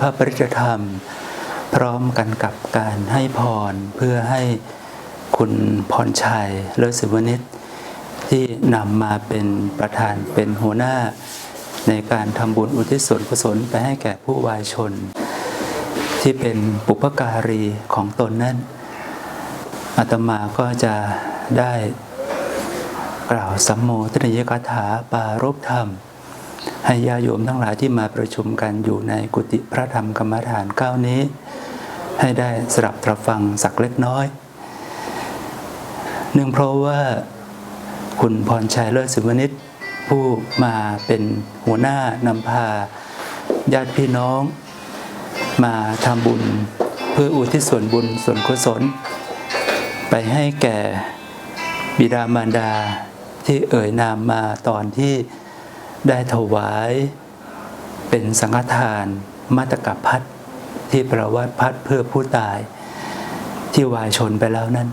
พระปริจธรรม พร้อมกันกับการให้พรเพื่อให้คุณพรชัยเลิศสิวนิชที่นำมาเป็นประธานเป็นหัวหน้า ในการทำบุญอุทิศส่วนกุศลไปให้แก่ผู้วายชน ที่เป็นปุพการีของตนนั้นอาตมาก็จะได้กล่าวสัมโมทนิยกถาปารบธรรม ให้ญาโยมทั้งหลายที่มาประชุมกันอยู่ในกุฏิพระธรรมกรรมฐานเก้านี้ ให้ได้สลับตรับฟังสักเล็กน้อยเนื่องเพราะว่าคุณพรชัยเลิศสิวนิชผู้มาเป็นหัวหน้านำพา ญาติพี่น้อง มาทำบุญเพื่ออุทิศส่วนบุญส่วนกุศล ไปให้แก่บิดามารดาที่เอ่ยนามมาตอนที่ ได้ถวายเป็นสังฆทานมาตกับพัดที่ประวัติพัดเพื่อผู้ตายที่วายชนไปแล้วนั้น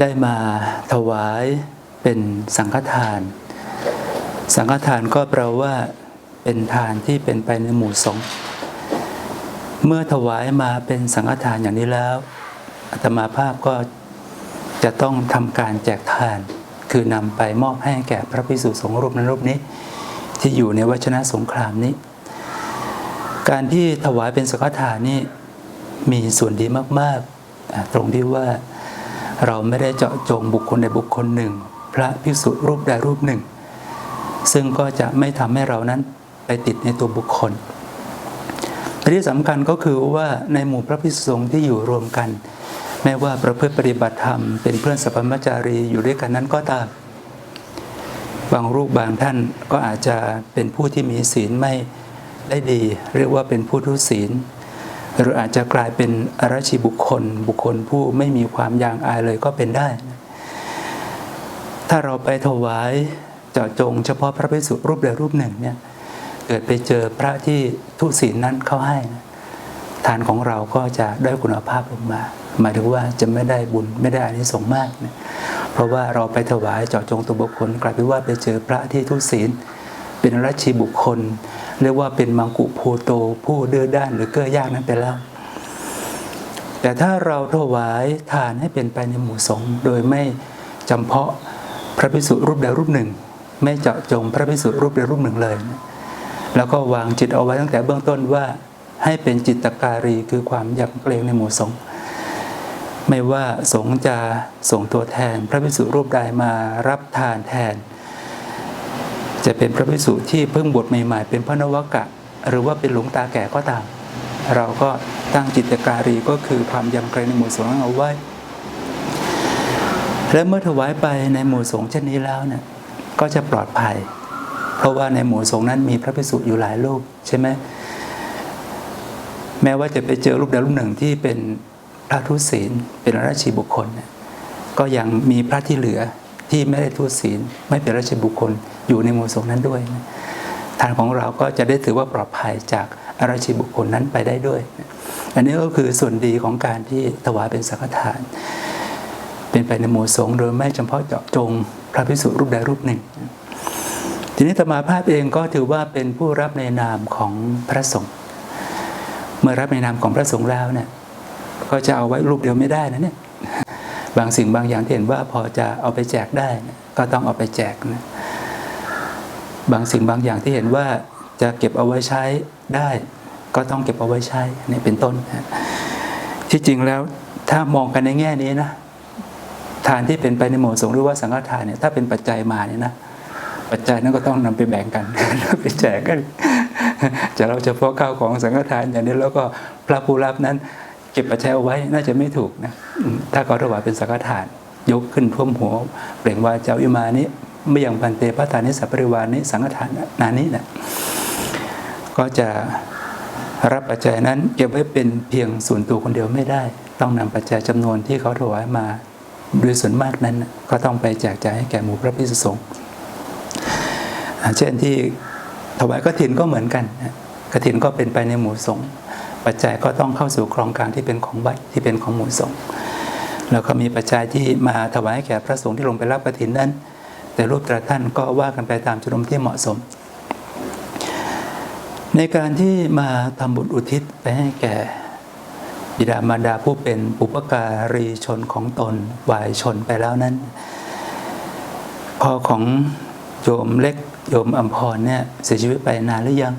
ได้มาถวายเป็นสังฆทาน สังฆทานก็แปลว่าเป็นทานที่เป็นไปในหมู่สงฆ์เมื่อถวายมาเป็นสังฆทานอย่างนี้แล้วอาตมาภาพก็จะต้องทำการแจกทาน คือนำไปมอบให้แก่พระภิกษุสงฆ์รูปนั้นรูปนี้ ที่อยู่ในวัชนะสงครามนี้ การที่ถวายเป็นสังฆทานนี่มีส่วนดีมากๆ ตรงที่ว่าเราไม่ได้เจาะจงบุคคลใดบุคคลหนึ่ง พระภิกษุรูปใดรูปหนึ่ง ซึ่งก็จะไม่ทำให้เรานั้นไปติดในตัวบุคคลแต่ที่สำคัญก็คือว่าในหมู่พระภิกษุสงฆ์ที่อยู่รวมกัน แม้ว่าประพฤติปฏิบัติธรรมเป็นเพื่อนสัพพมจารีอยู่ด้วยกันนั้นก็ตาม บางรูปบางท่านก็อาจจะเป็นผู้ที่มีศีลไม่ได้ดี เรียกว่าเป็นผู้ทุศีล หรืออาจจะกลายเป็นอรชีบุคคล บุคคลผู้ไม่มีความยางอายเลยก็เป็นได้ ถ้าเราไปถวายเจาะจง เฉพาะพระภิกษุรูปใดรูปหนึ่งเนี่ยเกิดไปเจอพระที่ทุศีลนั้นเข้าให้ ทานของเราก็จะได้คุณภาพลงมา หมายถึงว่าจะไม่ได้บุญไม่ได้อานิสงส์มากนะเพราะว่าเราไปถวายเจาะจงตัวบุคคล กลายเป็นว่าไปเจอพระที่ทุศีล เป็นรัชชีบุคคล เรียกว่าเป็นมังกุโพโต ผู้เดือด้านหรือเก้อยากนั้นไปแล้ว แต่ถ้าเราถวายทานให้เป็นไปในหมู่สงฆ์โดยไม่จำเพาะพระภิกษุรูปใดรูปหนึ่ง ไม่เจาะจงพระภิกษุรูปใดรูปหนึ่งเลยนะแล้วก็วางจิตเอาไว้ตั้งแต่เบื้องต้นว่าให้เป็นจิตการีคือความยำเกรงในหมู่สงฆ์ ไม่ว่าสงฆ์จะส่งตัวแทน พระภิกษุรูปใดมารับทานแทน จะเป็นพระภิกษุที่เพิ่งบวชใหม่ ๆ เป็นพระนวกะ หรือว่าเป็นหลวงตาแก่ก็ตาม เราก็ตั้งจิตการีก็คือความยำเกรงในหมู่สงฆ์เอาไว้ และเมื่อถวายไปในหมู่สงฆ์เช่นนี้แล้วเนี่ยก็จะปลอดภัย เพราะว่าในหมู่สงฆ์นั้นมีพระภิกษุอยู่หลายรูปใช่ไหมแม้ว่าจะไปเจอรูปใดรูปหนึ่งที่เป็น ระทุศีลเป็นราชีบุคคล ก็ยังมีพระที่เหลือที่ไม่ได้ทุศีลไม่เป็นราชีบุคคลอยู่ในหมู่สงฆ์นั้นด้วยทานของเราก็จะได้ถือว่าปลอดภัยจากอาราชีบุคคลนั้นไปได้ด้วย อันนี้ก็คือส่วนดีของการที่ถวายเป็นสังฆทาน เป็นไปในหมู่สงฆ์โดยไม่เฉพาะเจาะจงพระภิกษุรูปใดรูปหนึ่ง ทีนี้ธรรมาภาพเองก็ถือว่าเป็นผู้รับในนามของพระสงฆ์ เมื่อรับในนามของพระสงฆ์แล้วเนี่ย ก็จะเอาไว้รูปเดียวไม่ได้นะเนี่ยบางสิ่งบางอย่างที่เห็นว่าพอจะเอาไปแจกได้ก็ต้องเอาไปแจกนะบางสิ่งบางอย่างที่เห็นว่าจะเก็บเอาไว้ใช้ได้ ก็ต้องเก็บเอาไว้ใช้นี่เป็นต้นนะที่จริงแล้วถ้ามองกันในแง่นี้นะทานที่เป็นไปในหมู่สงฆ์หรือว่าสังฆทานเนี่ยถ้าเป็นปัจจัยมาเนี่ยนะปัจจัยนั้นก็ต้องนำไปแบ่งกัน ไปแจกกันจะเราเฉพาะข้าวของสังฆทานอย่างนี้แล้วก็พระผู้รับนั้น เก็บปัจจัยเอาไว้น่าจะไม่ถูกนะถ้าเขาถวายเป็นสังฆทาน ยกขึ้นท่วมหัว เปล่งว่าเจ้าอิมานี้ไม่อย่างพันเตพระทานิสัพปริวานิสังฆทานนานี้นะก็จะรับปัจจัยนั้นเก็บไว้เป็นเพียงส่วนตัวคนเดียวไม่ได้ ต้องนำปัจจัยจำนวนที่เขาถวายมาโดยส่วนมากนั้น ก็ต้องไปแจกจ่ายให้แก่หมู่พระภิกษุสงฆ์เช่นที่ถวายกฐินก็เหมือนกันนะกฐินก็เป็นไปในหมู่สงฆ์ ปัจจัยก็ต้องเข้าสู่โครงการที่เป็นของวัดที่เป็นของหมู่สงฆ์แล้วก็มีปัจจัยที่มาถวายให้แก่พระสงฆ์ที่ลงไปรับกฐินนั้น แต่รูปต่ละท่านก็ว่ากันไปตามจุดมที่เหมาะสม ในการที่มาทำบุญอุทิศไปให้แก่บิดามารดาผู้เป็นปุปการีชนของตนวายชนไปแล้วนั้นพอของโยมเล็กโยมอัมพรเนี่ยเสียชีวิตไปนานหรือยัง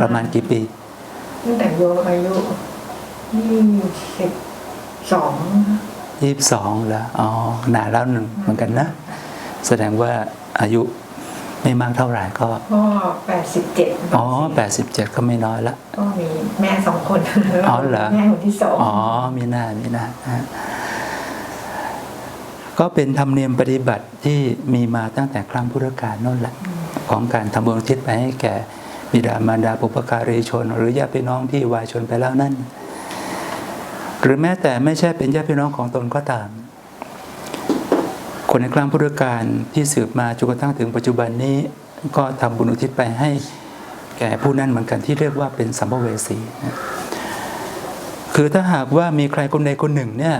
ประมาณกี่ปี ตั้งแต่โยมอายุยี่สิบสองยี่สิบสองแล้วอ๋อนานแล้วหนึ่งเหมือนกันนะ แสดงว่าอายุไม่มากเท่าไหร่ก็พ่อแปดสิบเจ็ดอ๋อแปดสิบเจ็ดก็ไม่น้อยละก็มีแม่สองคนอ๋อเหรอแม่คนที่สองอ๋อมีหน้ามีหน้าฮะก็เป็นธรรมเนียมปฏิบัติที่มีมาตั้งแต่ครั้งพุทธกาลนั่นแหละ ของการทำบุญอุทิศไปให้แก่ บิดามารดาปุปการีชน หรือญาติพี่น้องที่วายชนไปแล้วนั่น หรือแม้แต่ไม่ใช่เป็นญาติพี่น้องของตนก็ตาม คนในครั้งพุทธกาลที่สืบมาจนกระทั่งถึงปัจจุบันนี้ก็ทำบุญอุทิศไปให้แก่ผู้นั้นเหมือนกันที่เรียกว่าเป็นสัมภเวสี คือถ้าหากว่ามีใครคนใดคนหนึ่งเนี่ย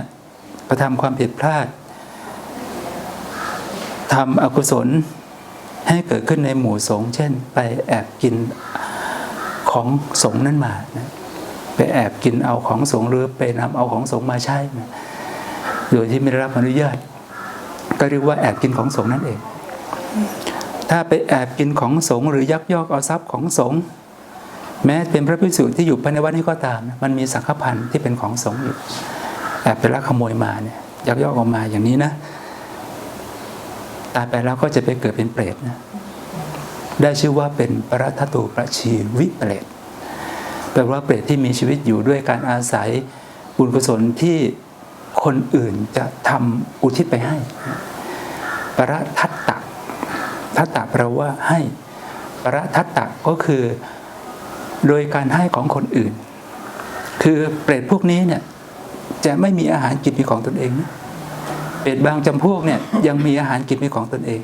กระทำความผิดพลาดทำอกุศล ให้เกิดขึ้นในหมู่สงฆ์เช่น ไปแอบกินของสงฆ์นั้นมานะไปแอบกินเอาของสงฆ์หรือไปนำเอาของสงฆ์มาใช้นะโดยที่ไม่ได้รับอนุญาต ก็เรียกว่าแอบกินของสงฆ์นั่นเอง ถ้าไปแอบกินของสงฆ์หรือยักยอกเอาทรัพย์ของสงฆ์แม้เป็นพระภิกษุที่อยู่ภายในวัดนี้ก็ตาม มันมีสังฆพันธ์ที่เป็นของสงฆ์อยู่แอบไปลักขโมยมาเนี่ยยักยอกเออกมาอย่างนี้นะ ตายไปแล้วก็จะไปเกิดเป็นเปรตนะได้ชื่อว่าเป็นปรัตตุประชีวิเปรตแปลว่าเปรตที่มีชีวิตอยู่ด้วยการอาศัยบุญกุศลที่คนอื่นจะทำอุทิศไปให้ ปรทัตตะทัตตะแปลว่าให้ปรทัตตะก็คือโดยการให้ของคนอื่น คือเปรตพวกนี้เนี่ยจะไม่มีอาหารกินมีของตนเองนะ เปรตบางจำพวกเนี่ยยังมีอาหารกินมีของตนเอง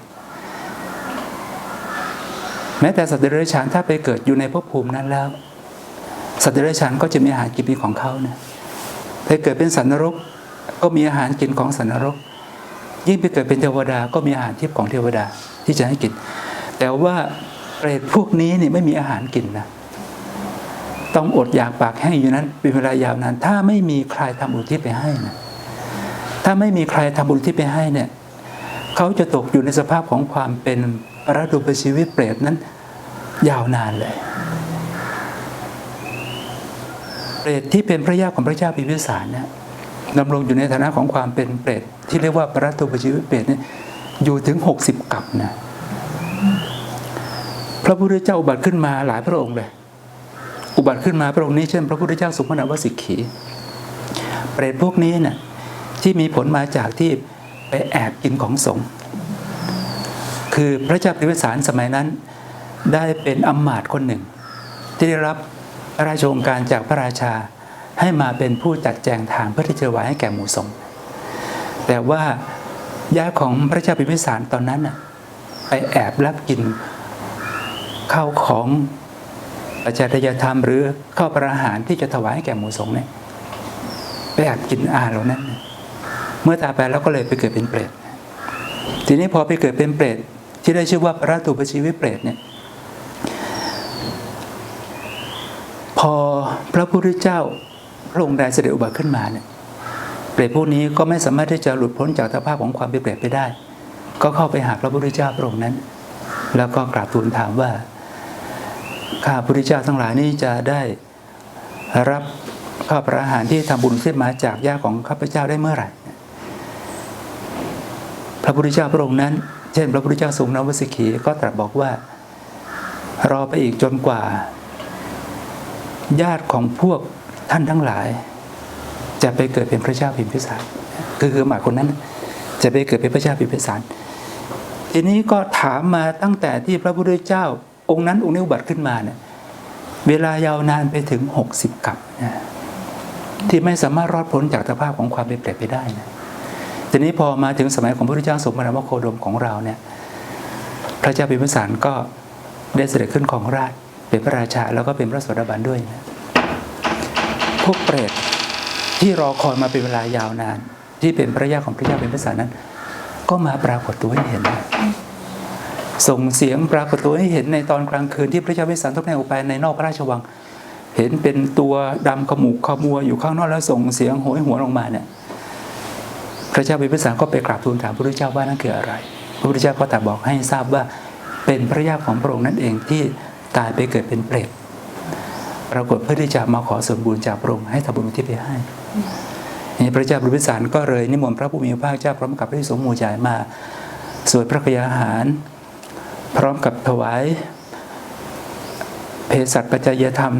แม้แต่สัตว์เดรัจฉานถ้าไปเกิดอยู่ในภพภูมินั้นแล้ว สัตว์เดรัจฉานก็จะมีอาหารกินมีของเขานะไปเกิดเป็นสัตว์นรกก็มีอาหารกินของสัตว์นรก ยิ่งไปเกิดเป็นเทวดาก็มีอาหารทิพย์ของเทวดาที่จะให้กิน แต่ว่าเปรตพวกนี้เนี่ยไม่มีอาหารกินนะต้องอดอยากปากแห้งอยู่นั้นเป็นเวลายาวนานถ้าไม่มีใครทำอุทิศไปให้นะ ถ้าไม่มีใครทำบุญทิศไปให้เนี่ยเขาจะตกอยู่ในสภาพของความเป็นปรดุปชีวิตเปรตนั้น ยาวนานเลย เปรตที่เป็นพระยาของพระเจ้าพิพิสารเนี่ยดำรงอยู่ในฐานะของความเป็นเปรตที่เรียกว่าปรดุปชีวิตเปรตเนี่ยอยู่ถึงหกสิบกับนะพระพุทธเจ้าอุบัติขึ้นมาหลายพระองค์เลย อุบัติขึ้นมาพระองค์นี้เช่น พระพุทธเจ้าสุพรรณวสิกขี เปรตพวกนี้เนี่ย ที่มีผลมาจากที่ไปแอบกินของสงฆ์คือพระเจ้าพิมพิสารสมัยนั้น ได้เป็นอำมาตย์คนหนึ่ง ที่ได้รับพระราชโองการจากพระราชาให้มาเป็นผู้จัดแจงทางเพื่อที่จะถวายให้แก่หมู่สงฆ์แต่ว่าญาติของพระเจ้าพิมพิสารตอนนั้นน่ะไปแอบลักกินข้าวของอาจารยธรรมหรือข้าวประหารที่จะถวายให้แก่หมู่สงฆ์เนี่ยไปแอบกินอาหารเหล่านั้นน่ะ เมื่อตายไปแล้วก็เลยไปเกิดเป็นเปรตทีนี้พอไปเกิดเป็นเปรตที่ได้ชื่อว่าพระตุปชีวิเปรตเนี่ยพอพระพุทธเจ้าพระองค์ใดเสด็จอุบัติขึ้นมาเนี่ยเปรตพวกนี้ก็ไม่สามารถที่จะหลุดพ้นจากสภาพของความเป็นเปรตไปได้ ก็เข้าไปหาพระพุทธเจ้าพระองค์นั้น แล้วก็กราบทูลถามว่าข้าพุทธเจ้าทั้งหลายนี้จะได้รับข้าวประอาหารที่ทำบุญขึ้นมาจากญาติของข้าพเจ้าได้เมื่อไหร่ ระพุทธเจ้าพระองค์นั้น เช่น พระพุทธเจ้าสุงนวสิกีก็ตรัสบอกว่า รอไปอีกจนกว่า ญาติของพวกท่านทั้งหลาย จะไปเกิดเป็นพระเจ้าพิมพิสารคือคือหมายคนนั้น จะไปเกิดเป็นพระเจ้าพิมพิสารทีนี้ก็ถามมาตั้งแต่ที่พระพุทธเจ้า องค์นั้นองค์นี้อุบัติขึ้นมาเนี่ยเวลายาวนานไปถึง 60 กับนะที่ไม่สามารถรอดพ้นจากสภาพของความเป็นเปรตไปได้นะ ทีนี้พอมาถึงสมัยของพระพุทธเจ้าสมมาณโคดมของเราเนี่ยพระเจ้าพิมพิสารก็ได้เสด็จขึ้นของราชเป็นพระราชาแล้วก็เป็นพระโสดาบันด้วยนะวกเปรตที่รอคอยมาเป็นเวลายาวนาน ที่เป็นพระยาของพระเจ้าเป็นพระสารนั้น ก็มาปรากฏตัวให้เห็น ส่งเสียงปรากฏตัวให้เห็นในตอนกลางคืนที่พระเจ้าพิสารทบแทนออกไปในนอกพระราชวัง เห็นเป็นตัวดำขมุกขมัวอยู่ข้างนอกแล้วส่งเสียงโหยหวนออกมาเนี่ย พระเจ้าพิมพิสารก็ไปกราบทูลถามพระพุทธเจ้าว่านั่นคืออะไร พระพุทธเจ้าก็ตรัสบอกให้ทราบว่าเป็นพระยาติของพระองค์นั่นเองที่ตายไปเกิดเป็นเปรตปรากฏเพื่อที่จะมาขอส่วนบุญจากพระองค์ให้ทำบุญที่ไปให้นี่พระเจ้าพิมพิสารก็เลยนิมนต์พระผู้มีพระภาคเจ้าพร้อมกับพระภิกษุสงฆ์หมู่ใหญ่มาสวดพระกยาหาร พร้อมกับถวายเภสัชปัจจยธรรม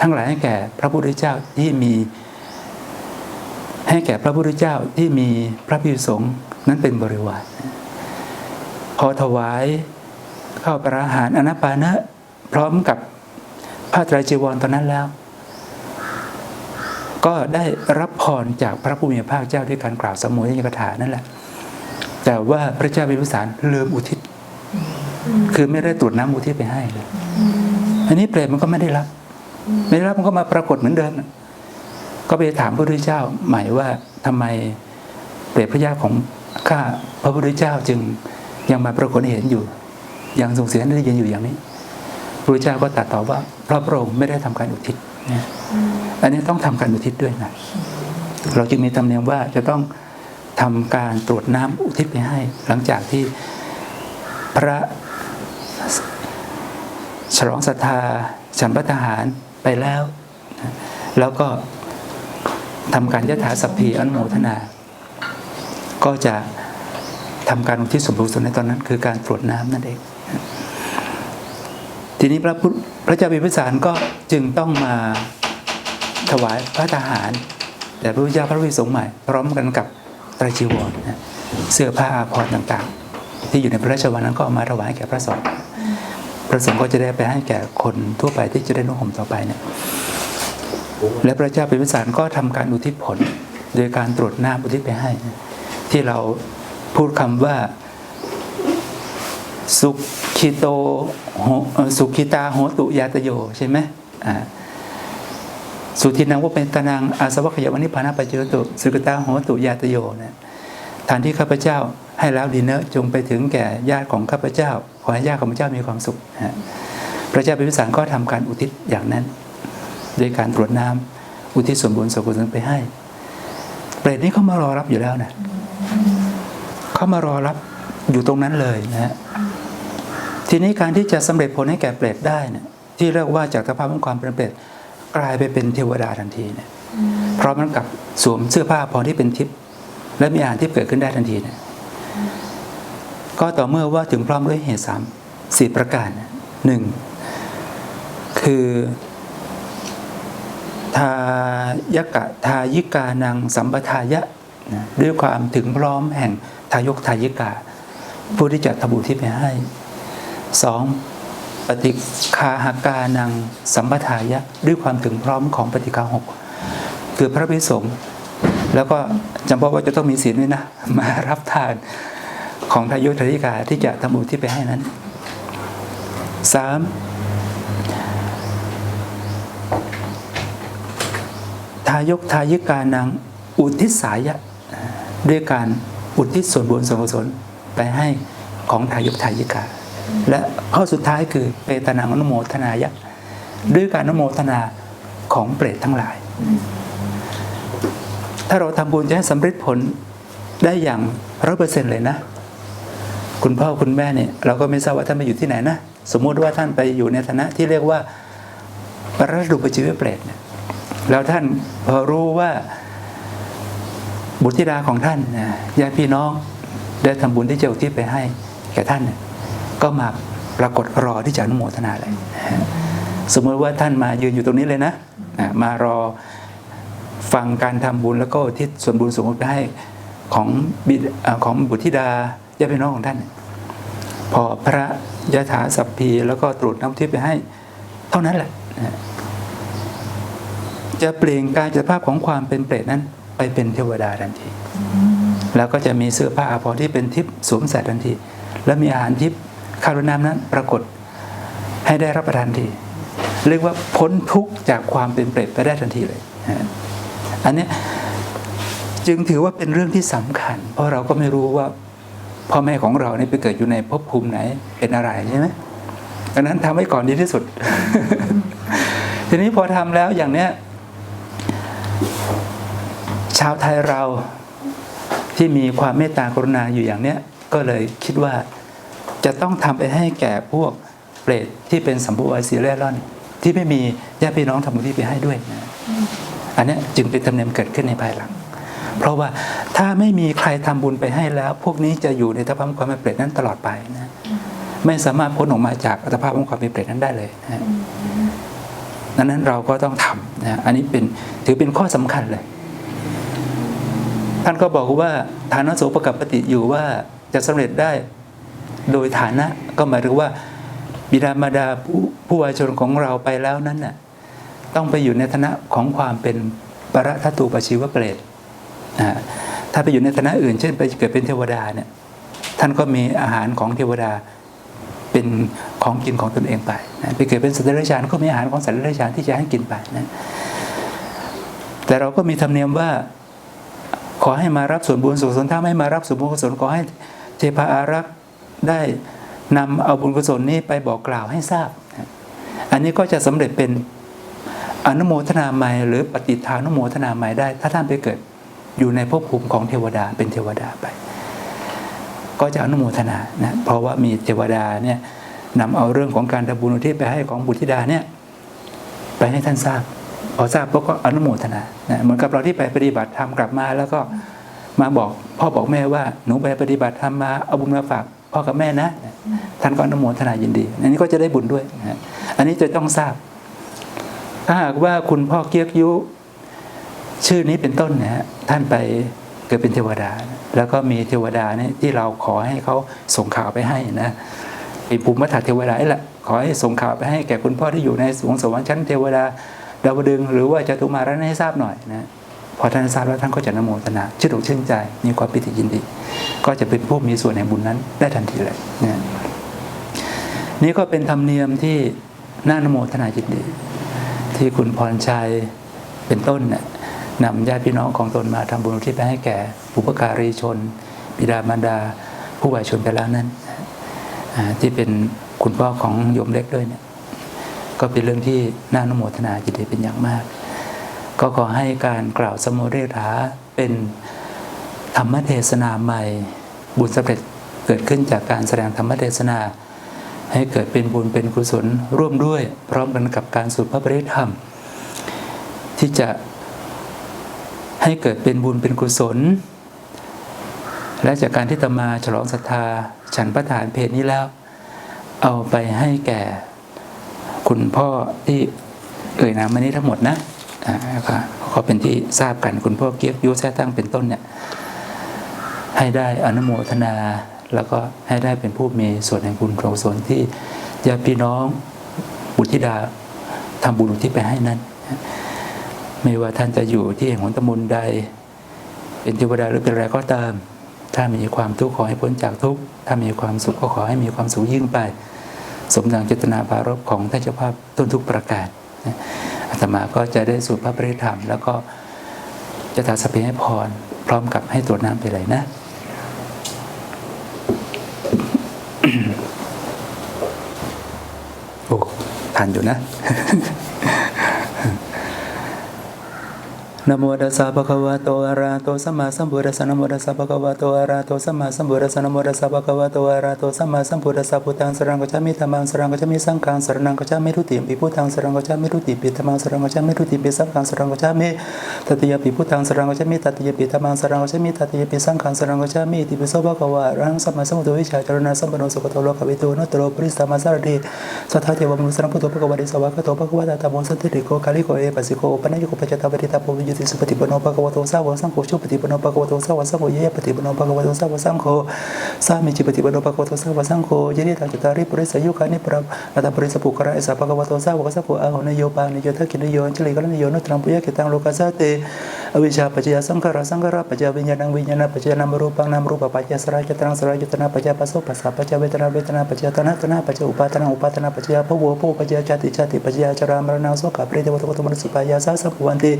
ทั้งหลายให้แก่พระพุทธเจ้าที่มี ให้แก่พระพุทธเจ้าที่มีพระพิสงฆ์นั้นเป็นบริวาร พอถวายเข้าประหารอนัปปานะพร้อมกับผ้าไตรจีวรตอนนั้นแล้ว ก็ได้รับพรจากพระผู้มีพระภาคเจ้าด้วยการกล่าวสมุทยกถานั่นแหละ แต่ว่าพระเจ้าพิมพิสารลืมอุทิศ คือไม่ได้ตรวจน้ำอุทิศไปให้เลยอันนี้เปรตมันก็ไม่ได้รับ ไม่ได้รับมันก็มาปรากฏเหมือนเดิม ก็ไปถามพระพุทธเจ้าใหม่ว่าทำไมเปรตพระยาของข้าพระพุทธเจ้าจึงยังมาปรากฏให้เห็นอยู่ ยังส่งเสียงได้ยินอยู่อย่างนี้พระพุทธเจ้าก็ตรัสตอบว่าเพราะพระองค์ไม่ได้ทำการอุทิศนะอันนี้ต้องทำการอุทิศด้วยนะเราจึงมีธรรมเนียมว่าจะต้องทำการตรวจน้ำอุทิศไปให้ หลังจากที่พระฉลองศรัทธาฉันพระทหารไปแล้ว แล้วก็ ทำการยถาสัพพีอนุโมทนา ก็จะทำการอุทิศส่วนบุญส่วนในตอนนั้น คือการตรวจน้ำนั่นเองทีนี้พระพุทธพระเจ้าพิมพิสารก็จึงต้องมาถวายพระทหารแต่พระพุทธเจ้าพระวิสงฆ์ใหม่ พร้อมกันกับตรจีวรเสื้อผ้าอาภรณ์ต่างๆ ที่อยู่ในพระราชวังนั้นก็เอามาถวายแก่พระสงฆ์พระสงฆ์ก็จะได้ไปให้แก่คนทั่วไปที่จะได้นุ่งห่มต่อไปเนี่ย และพระเจ้าเป็นพิสารก็ทำการอุทิศผล โดยการตรวจน้ำอุทิศไปให้ ที่เราพูดคำว่า สุขิโตโหสุขิตาโหตุยาตโยใช่ไหมอ่าสุทินังว่าเป็นตานังอาสวัคยวันิพานาปัจเจตุสุขิตาโหตุยาตโยเนี่ยฐานที่ข้าพเจ้าให้แล้วดีเนอะจงไปถึงแก่ญาติของข้าพเจ้า ขอให้ญาติของข้าพเจ้ามีความสุข พระเจ้าพิมพิสารก็ทำการอุทิศอย่างนั้น โดยการตรวจน้ำอุทิศส่วนบุญส่วนกุศลไปให้ เปรตนี่เขามารอรับอยู่แล้วนะเขามารอรับอยู่ตรงนั้นเลยนะฮะทีนี้การที่จะสำเร็จผลให้แก่เปรตได้เนี่ยที่เรียกว่าจากสภาพของความเป็นเปรตกลายไปเป็นเทวดาทันทีเนี่ยเพราะมันกับสวมเสื้อผ้าพรที่เป็นทิพย์และมีอาหารที่เกิดขึ้นได้ทันทีเนี่ยก็ต่อเมื่อว่าถึงพร้อมด้วยเหตุสามสี่ประการหนึ่งคือ ทายกะทายิกานังสัมปทายะนะด้วยความถึงพร้อมแห่งทายกทายิกา ผู้ที่จะทำบุญที่ไปให้สองปฏิคาหากานังสัมปทายะด้วยความถึงพร้อมของปฏิคาหกคือพระภิสงฆ์แล้วก็จำเพาะว่าจะต้องมีศีลด้วยนะ มารับทานของทายกทายิกาที่จะทำบุญที่ไปให้นั้นสาม ทายกทายิกานังอุทิศสายะด้วยการอุทิศส่วนบุญส่วนกุศลไปให้ของทายกทายิกา และข้อสุดท้ายคือเปตนังอนุโมทนายะ ด้วยการอนุโมทนาของเปรตทั้งหลาย ถ้าเราทำบุญจะให้สำเร็จผลได้อย่างร้อยเปอร์เซ็นต์เลยนะ คุณพ่อคุณแม่เนี่ยเราก็ไม่ทราบว่าท่านไปอยู่ที่ไหนนะ สมมุติว่าท่านไปอยู่ในฐานะที่เรียกว่าประดุปชีวเปรตเนี่ย แล้วท่านพอรู้ว่าบุตรธิดาของท่านญาติพี่น้องได้ทำบุญที่เจะอุทิศไปให้แก่ท่าน ก็มาปรากฏรอที่จะอนุโมทนาเลยสมมติว่าท่านมายืนอยู่ตรงนี้เลยนะมารอฟังการทำบุญแล้วก็ทิศส่วนบุญส่วนกุศลไปให้ของบิดของบุตรธิดาญาติพี่น้องของท่าน พอพระยะถาสัพพีแล้วก็ตรวจน้ำทิพย์ไปให้ เท่านั้นแหละ จะเปลี่ยนกายสภาพของความเป็นเปรตนั้น ไปเป็นเทวดาทันที แล้วก็จะมีเสื้อผ้าอาภรณ์ที่เป็นทิพย์สวมใส่ทันที และมีอาหารทิพย์ข้าวและน้ำนั้นปรากฏให้ได้รับประทานที เรียกว่าพ้นทุกข์จากความเป็นเปรตไปได้ทันทีเลย อันนี้จึงถือว่าเป็นเรื่องที่สำคัญ เพราะเราก็ไม่รู้ว่าพ่อแม่ของเราเนี่ยไปเกิดอยู่ในภพภูมิไหนเป็นอะไรใช่ไหมดังนั้นทำไว้ก่อนดีที่สุด ทีนี้พอทำแล้วอย่างเนี้ย ชาวไทยเราที่มีความเมตตากรุณาอยู่อย่างเนี้ยก็เลยคิดว่าจะต้องทำไปให้แก่พวกเปรตที่เป็นสัมภเวสีเร่ร่อน ที่ไม่มีญาติพี่น้องทำบุญที่ไปให้ด้วยนะอันนี้จึงเป็นธรรมเนียมเกิดขึ้นในภายหลัง เพราะว่าถ้าไม่มีใครทำบุญไปให้แล้ว พวกนี้จะอยู่ในสภาพความเป็นเปรตนั้นตลอดไปนะไม่สามารถพ้นออกมาจากสภาพของความเป็นเปรตนั้นได้เลยนะดังนั้นเราก็ต้องทำ นะอันนี้เป็นถือเป็นข้อสำคัญเลย ท่านก็บอกว่าฐานะโสปกับปฏิอยู่ว่าจะสำเร็จได้โดยฐานะก็หมายถึงว่าบิดามารดาผู้ผู้วายชนของเราไปแล้วนั้นน่ะต้องไปอยู่ในฐานะของความเป็นปรทัตูปชีวเปรตถ้าไปอยู่ในฐานะอื่น เช่น ไปเกิดเป็นเทวดาเนี่ยท่านก็มีอาหารของเทวดา เป็นของกินของตนเองไปนะไปเกิดเป็นสัตว์เดรัจฉานก็มีอาหารของสัตว์เดรัจฉานที่จะให้กินไปนะแต่เราก็มีธรรมเนียมว่า ขอให้มารับส่วนบุญส่วนกุศลถ้าไม่มารับส่วนบุญกุศลขอให้เทพาอารักษ์ได้นำเอาบุญกุศลนี้ไปบอกกล่าวให้ทราบ อันนี้ก็จะสำเร็จเป็นอนุโมทนาใหม่หรือปฏิทานุโมทนาใหม่ได้ ถ้าท่านไปเกิดอยู่ในภพภูมิของเทวดาเป็นเทวดาไป ก็จะอนุโมทนานะเพราะว่ามีเทวดาเนี่ยนำเอาเรื่องของการทำบุญอุที่ไปให้ของบุตรธิดาเนี่ยไปให้ท่านทราบพอทราบปุ๊บก็อนุโมทนานะเหมือนกับเราที่ไปปฏิบัติธรรมกลับมา แล้วก็มาบอกพ่อบอกแม่ว่าหนูไปปฏิบัติธรรมมาเอาบุญมาฝากพ่อกับแม่นะท่านก็อนุโมทนายินดี อันนี้ก็จะได้บุญด้วยนะอันนี้จะต้องทราบ ถ้าหากว่าคุณพ่อเกียกยุ ชื่อนี้เป็นต้นนะฮะท่านไปเกิดเป็นเทวดา แล้วก็มีเทวดาเนี่ยที่เราขอให้เขาส่งข่าวไปให้นะเป็นภูมิมัทเทวดาแหละขอให้ส่งข่าวไปให้แก่คุณพ่อที่อยู่ในสวงสวรรค์ชั้นเทวดาดาวดึงหรือว่าจตุมารันให้ทราบหน่อยนะพอท่านทราบแล้วท่านก็จะนโมทนาชื่นอกชื่นใจมีความปิติยินดี ก็จะเป็นผู้มีส่วนแห่งบุญนั้นได้ทันทีเลยนะนี่ก็เป็นธรรมเนียมที่น่านโมทนายินดี ที่คุณพรชัยเป็นต้นเนี่ย นำญาติพี่น้องของตนมาทำบุญที่ไปให้แก่บุปการีชนบิดามารดา ผู้วายชนไปแล้วนั้นที่เป็นคุณพ่อของโยมเล็กด้วยเนี่ยก็เป็นเรื่องที่น่านุโมทนายินดีเป็นอย่างมาก ก็ขอให้การกล่าวสมโภเรถาเป็นธรรมเทศนาใหม่ บุญสำเร็จเกิดขึ้นจากการแสดงธรรมเทศนา ให้เกิดเป็นบุญเป็นกุศลร่วมด้วย พร้อมกันกับการสูตรพระปริธรรม ที่จะ ให้เกิดเป็นบุญเป็นกุศล และจากการที่ตมาฉลองศรัทธา ฉันประทานเพจนี้แล้ว เอาไปให้แก่ คุณพ่อที่เอ่ยนามมานี้ทั้งหมดนะอ่าก็ขอเป็นที่ทราบกันคุณพ่อเกียรติยุแท้ตั้งเป็นต้นเนี่ย ให้ได้อนุโมทนา แล้วก็ให้ได้เป็นผู้มีส่วนแห่งบุญกุศลที่ญาติพี่น้องบุตรธิดาทำบุญที่ไปให้นั้น ไม่ว่าท่านจะอยู่ที่แห่งหนตำมนใด เป็นเทวดาหรือเป็นอะไรก็ตาม ถ้ามีความทุกข์ขอให้พ้นจากทุกข์ถ้ามีความสุขก็ขอให้มีความสุขยิ่งไป สมดังเจตนาบารพของท่านเจ้าภาพต้นทุกประการอาตมาก็จะได้สูตรพระปริธรรม แล้วก็จะถาสเปให้พร พร้อมกับให้ตรวจน้ำไปเลยนะโอ้ทันอยู่นะ นะโมตัสสะภะคะวะโตอะระหะโตสัมมาสัมพุทธัสสะนะโมตัสสะภะคะวะโตอะระหะโตสัมมาสัมพุทธัสสะนะโมตัสสะภะคะวะโตอะระหะโตสัมมาสัมพุทธัสสะพุทธังสรังกัจฉามิธัมมังสรังกัจฉามิสังฆังสรณังกัจฉามิทุติยมปิพุทธังสรังกัจฉามิทุติยปิธัมมังสรังกัจฉามิทุติยปิสังฆังสรังกัจฉามิตติยปิพุทธังสรังกัจฉามิตติยปิธัมมังสรังกัจฉามิตติยปิสังฆังสรังกัจฉามิติปิโสภะคะวะรังสัมมาสัมพุทโธวิชาจรณะสัมปันโนสุขโตโลกวิโตโนตโรปริสตามาสารติสัทธาเทวมนุสสรังพุทโธภะคะวะเดสวะคะโตภะคะวะตาตาโมสันติริโกกาลิโกเอปัสสิโกอุปนัยโกปัจจตาปฏิตาโพวิจุติสุปฏิปโนภะคะวโตสาวกสังโฆชุปฏิปโนภะคะวโตสาวกสังโฆเยยปฏิปโนภะคะวโตสาวกสังโฆสามิจิปฏิปโนภะคะวโตสาวกสังโฆเยนิตาจตาริปุริสยุคานิปราอัตตาปุริสปุกระเอสะภะคะวโตสาวกสังโฆอาหุนโยปานโยทักินโยอัญชลิกรณโยนุตรังปุยะเกตังโลกัสสะเตอวิชชาปัจจยสังขารสังขารปัจจยวิญญาณังวิญญาณปัจจยนามรูปังนามรูปปัจจยสรายจตรังสรายจตนาปัจจยปัสสุปัสสะปัจจยเวทนาเวทนาปัจจยตนะตนะปัจจยอุปาทนาอุปาทนาปัจจยภวภวปัจจยชาติชาติปัจจยชรามรณะโสกะปริเทวตโกตมนุสุปายาสาสัพวันติ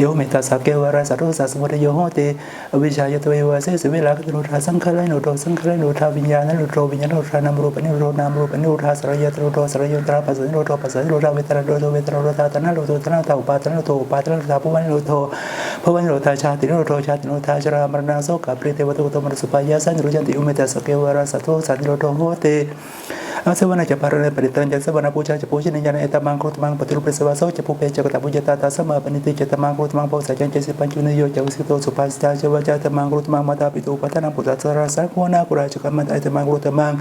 โยเมตัสสะเกวราสัตว์สัสมุทโยโหติอวิชายตเววาเสสเวลากตุโนทาสังขารโนโตสังขารโนทาวิญญาณโนโตวิญญาณโนทานามรูปนิโรนามรูปนิโรธาสรยตโนโตสรยตราปัสสนิโรโตปัสสนิโรธาเวทนาโตเวทนาโนธาตนะโนโตตนะตาอุปาตนะโนโตอุปาตนะโนธาภวันโนโตภวันโนธาชาติโนโตชาติโนธาชรามรณะโสกปริเทวตุตมรสุปายาสันรุจันติอุเมตัสสะเกวราสัตว์สันโนโตโหติอาสวนาจะปารณปริตันจัสวนาปูชาจะปูชนียานเอตมังครุตมังปฏิรูปเสวะโสจะปูเปจะกตปุจตาตาสมาปณิติจะตมังครุตมังโพสัจจันเจสิปัญจุนโยจะวิสิโตสุปัสตาเจวะจตมังครุตมังมาตาปิตุปัตนังปุตตะสราสังโฆนากุราจกรรมตะเอตมังครุตมัง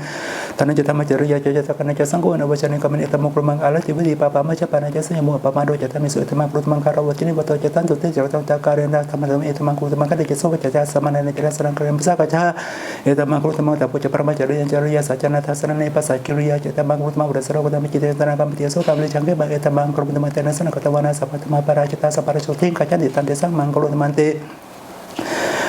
ตนันจะธรรมจริยาจะจะตะกันจะสังโฆนวชนิกรรมเอตมังครุมังอาลติวิธีปะปะมะจะปานะจะสัญญมุปะมาโดจะทำมิสุตมังครุตมังคารวัตินิวัตจะตันตุเตจะตังตาการณธรรมธรรมเอตมังครุตมังกัจจะโสวจจะสมานะจะสังกรมภาษากชาเอตมังครุตมังตะปุ Kacang di tante sama kalau nanti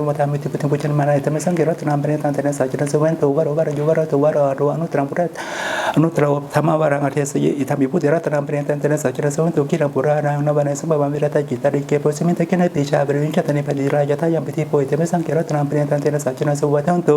ทุวัฏมิติปติพุชนมานธรรมิสังเกตุนามเปรตันเตนะสัจจะสเวนตุวารุวารยุวารตุวารออนุตรังปุระอนุตรธรรมวารังอเทสยิอิธรรมิพุทธิรัตนามเปรตันเตนะสัจจะสเวนตุกิรังปุรารังนวันัยสมบัติวิรตจิตตริเกปุสิมิตะเกนปิชาบริวิชตนิปฏิรายะทายังปิทิปุยธรรมิสังเกตุนามเปรตันเตนะสัจจะสเวนตุ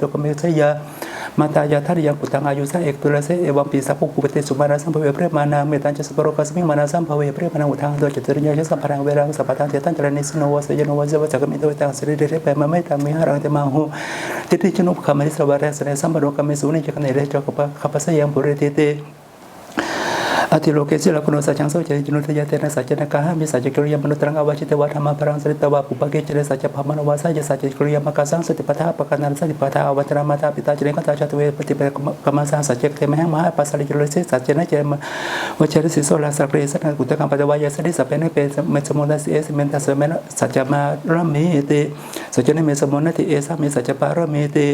ตุกเมสยามาตายาทาริยังปุตังอายุสัเอกตุลเสเอวังปีสัพพุกุปตสุมาราสัมภเวเปรมานาเมตันจะสปรกัสมิงมานาสัมภเวเปรมานาอุทังโดยจตุริยชสัมภารังเวรังสัพพทังเทตันจรณิสโนวสยโนวสวัจกมิโตตังสิริเดเรเปมาไม่ตังมิหารังเตมาหูติติชนุขามนิสวาเรสเนสัมปโรกามิสุนิจกเนเรจกปะขปัสยังปุริติเต อธิโลเกสิลคุณสัจจังโสเจจุนทยาเตนะสัจจนะกะหามิสัจจกริยมนุตรังอวัชิตวะธรรมะปรังสริตวะปุปเกจเรสัจพมนวาสัจสัจจกริยมกะสังสติปัฏฐาปะกันันสติปัฏฐาอวัตรามาตาปิตาเจริญกตาชาตเวปฏิปกรรมสังสัจเจเตมหังมหาปัสสริจุลเสสัจจนะเจมวเจริสิโสลาสักเรสนะกุตกรมปัจวายสติสัพเพนเปเมสมุนัสเอสเมนตัสเมนสัจจมาระเมติสัจจนะเมสมุนัติเอสเมสัจจปารเมติ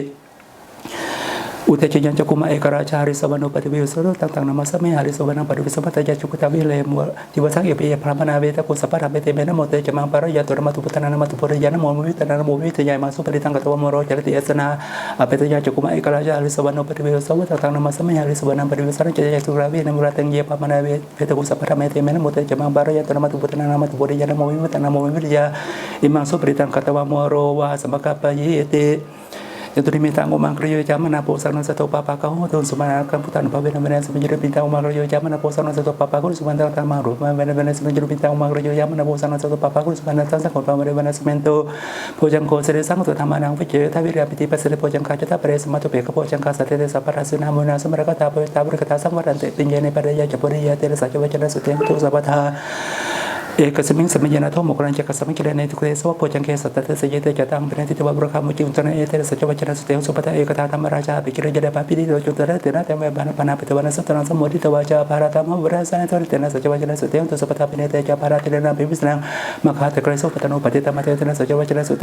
อุเทจยัญจกุมาเอกราชาริสวรรณปฏิวิโสโรต่างๆนามาสเมหาริสวรรณปฏิวิสมัตยาจุกตาวิเลมัวทิวสังเอปิยพรามนาเวตะโกสปารามเตเมนะโมเตจมังปารยาตุรมาตุปุตนานามาตุปุริยานโมวิตนานโมวิทยายมาสุปริตังกตวมโรจรติเอสนาอภิตยาจุกุมาเอกราชาริสวรรณปฏิวิโสโรต่างๆนามาสเมหาริสวรรณปฏิวิสมัตยาจุกราวินมุราตงเยปามนาเวเตะโกสปารามเตเมนะโมเตจมังปารยาตุรมาตุปุตนานามาตุปุริยานะโมวิตนาโมวิทยาอิมังสุปริตังกตวมโรวาสมกปะเยติ ยันตุริมิตังอุมังครโยจามนาโปสังนัสโตปะปะกะโหตุนสุมานาคัมพุตันุภะเวนะเวนะสุปจุริปิตังอุมังครโยจามนาโปสังนัสโตปะปะกุลสุมานาตังมารุปะเวนะเวนะสุปจุริปิตังอุมังครโยจามนาโปสังนัสโตปะปะกุลสุมานาตังสังขปะเวนะเวนะสุเมนโตโพจังโคเสดสังตุธรรมานังวิเจทวิริยปิติปัสสริโพจังคาจตาเปรสมาตุเปกโพจังคาสัตเตสัพพะราสุนามุนาสมรกตาโพตาบริกตาสังวรันติปิญญยในปะระยะจปุริยะเตระสัจวัจนะสุเตมทุสัพพท เอกสมิงสมัยนาโทมกรัญจกสมิงกิเลในทุกเทศวะโพจังเคสัตตะเสยเตจตังเป็นทิตวะบรคามุจิอุตนะเอเตสัจวัชนะสุเตสุปตะเอกตาธรรมราชาปิกิรจเดปาปิดิโรจุตระเตนะเตมะบานะปนาปิตวะนะสัตตนะสมุทิตวาจาภารตมะวราสนทริเตนะสัจวัชนะสุเตตุสุปตะปิเนเตจาภารติเรนะปิวิสนังมะคาตะกรโสปตโนปฏิตมะเตนะสัจวัชนะสุเต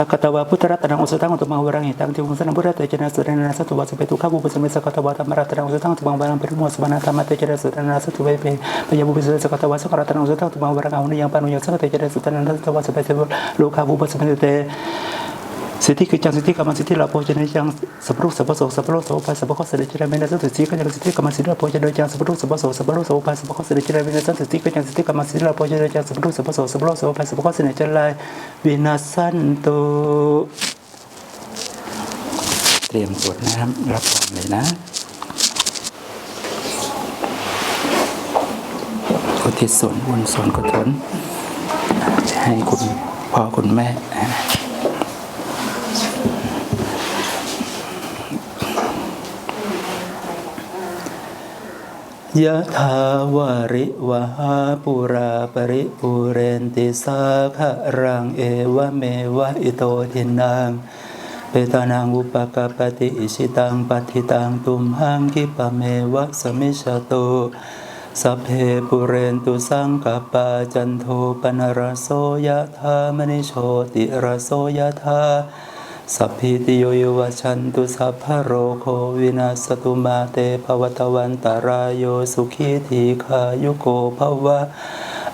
สักตวะพุทธรัตนังอุสตังอุมังวรังหิตังทิวัสนังพุทธเจนะสุรนาสัตุวะสเปตุข้าบุปสมิสักตวะธรรมรัตนังอุสตังติวังวรังเปรุโมสบานาธรรมเตจนะสุรนาสัตุเวเปปยบุปสมิสักตวะสักรัตนังอุสตังติวังวรังอาหุนิยังปานุยังสักเตจนะสุรนาสัตุวะสเปตุโลกาบุปสมิเต สิทธิคือจังสิทธิกรรมสิทธิลาโพชนะจังสัพพุสัพพโสสัพพโลสัพพะภัยสัพพะข้อเด็จจระเมนะสันติสิทธิก็จังสิทธิกรรมสิทธิลาโพชนะจังสัพพุสัพพโสสัพพโลสัพพะภัยสัพพะข้อเด็จจระเมนะสันติสิทธิก็จังสิทธิกรรมสิทธิลาโพชนะจังสัพพุสัพพโสสัพพโลสัพพะภัยสัพพะข้อเด็จจระวินาสันตุเตรียมสวดน้ำรับพรเลยนะอุทิศส่วนบุญส่วนกุศลให้คุณพ่อคุณแม่ ยะถาวาริวหาปุราปริปุเรนติสาคะรังเอวเมวะอิโตทินังเปตานังอุปกปปติอิชิตังปัติตังตุมหังคิปะเมวะสมิชโตุสัพเพปุเรนตุสังกปาจันโทปนรโสยะธามณิโชติรโสยะธา สัพพิติโยโยวชันตุสัพพโรโควินาสตุมาเตภวตวันตารายโยสุขีทีขายุโกภวะ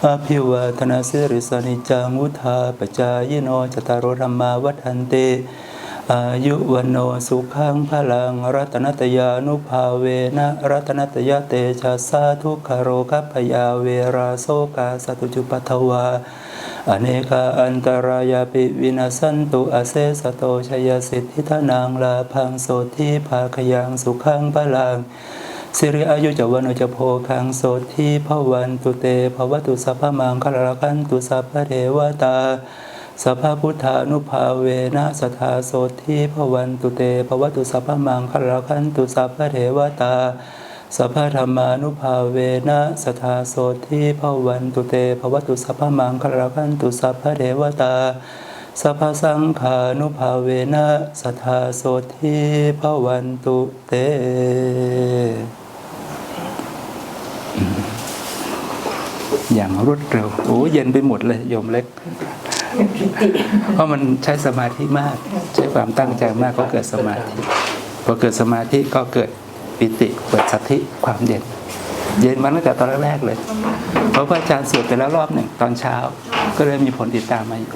อภิวาทนาสิริสนิจังวุธาปจายโนจตารโรธรรมาวัฏันเตอายุวันโนสุขังพลังรัตนตยานุภาเวนะรัตนตยเตชะสาทุกขโรคัพยาเวราโสกาสตุจุปัทวา อเนกาอันตรายาปิวินาสันตุอาเซสโตชยสิทธิธนังลาพังโสทิภาคยังสุขังพลังสิริอายุจวันโอจโพคังโสทิภวันตุเตภวตุสัพพมังคลาคันตุสัพพเทวตาสัพพพุทธานุภาเวนะสทธาโสทิภวันตุเตภวตุสัพพมังคลาคันตุสัพพเทวตา สัพพธรรมานุภาเวนะสทธาโสทิภวันตุเตภวตุสัพพมังคลาคันตุสัพพเทวตาสัพพสังขานุภาเวนะสทธาโสทิภวันตุเตอย่างรวดเร็วโอ้เย็นไปหมดเลยโยมเล็ก เพราะมันใช้สมาธิมาก ใช้ความตั้งใจมากก็เกิดสมาธิพอเกิดสมาธิก็เกิด ปิติเกิดสัทธิความเย็น เย็นมาตั้งแต่ตอนแรกๆเลย เพราะพระอาจารย์สวดไปแล้วรอบหนึ่งตอนเช้า ก็เลยมีผลติดตามมาอยู่